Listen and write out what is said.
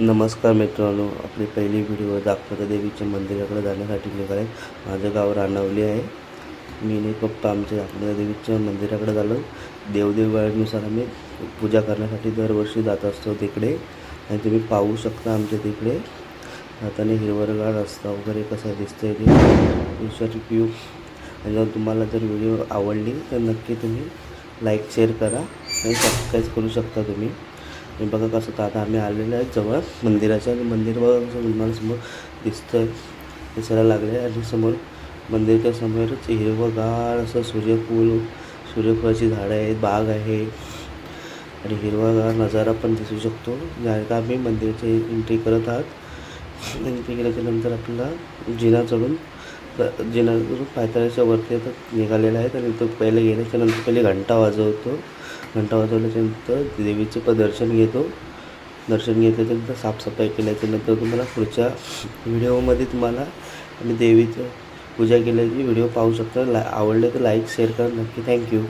नमस्कार मित्रांनो आपली पहिली व्हिडिओ दाखवता देवीच्या मंदिराकडे जाण्यासाठी निघाले. माझं गाव रानावली आहे. मी नाही पप्पा आमच्या दाखवता देवीच्या मंदिराकडे झालो. देवदेवाळीनुसार आम्ही पूजा करण्यासाठी दरवर्षी जात असतो तिकडे. आणि तुम्ही पाहू शकता आमच्या तिकडे. हाताने हिरवळगार रस्ता वगैरे कसा दिसतोय ते. विचार आणि जर तुम्हाला जर व्हिडिओ आवडली तर नक्की तुम्ही लाईक शेअर करा. आणि सबस्क्राईब करू शकता तुम्ही. हे बघा कसं तर आता आम्ही आलेलो आहे जवळ मंदिराच्या आणि मंदिर बघा कसं विमानासमोर समोर दिसतंय दिसायला लागले आणि समोर मंदिरच्या समोरच हिरवंगार असं सूर्यफूल सूर्यफुलाची झाडं आहेत बाग आहे. आणि हिरवागार नजारा पण दिसू शकतो. आणि आम्ही मंदिराची एंट्री करत आहात. एंट्री केल्याच्यानंतर आपल्याला जिना चढून जेणेकरून पायथ्याच्या वरती आता निघालेला आहे. आणि तो पहिले गेल्याच्यानंतर पहिले घंटा वाजवतो. घंटा वाजवल्याच्यानंतर देवीचं पण दर्शन घेतो. दर्शन घेतल्याच्यानंतर साफसफाई केल्याच्यानंतर तुम्हाला पुढच्या व्हिडिओमध्ये तुम्हाला आणि देवीचं पूजा केल्याची व्हिडिओ पाहू शकता. ला आवडले तर लाईक शेअर करा. नक्की थँक्यू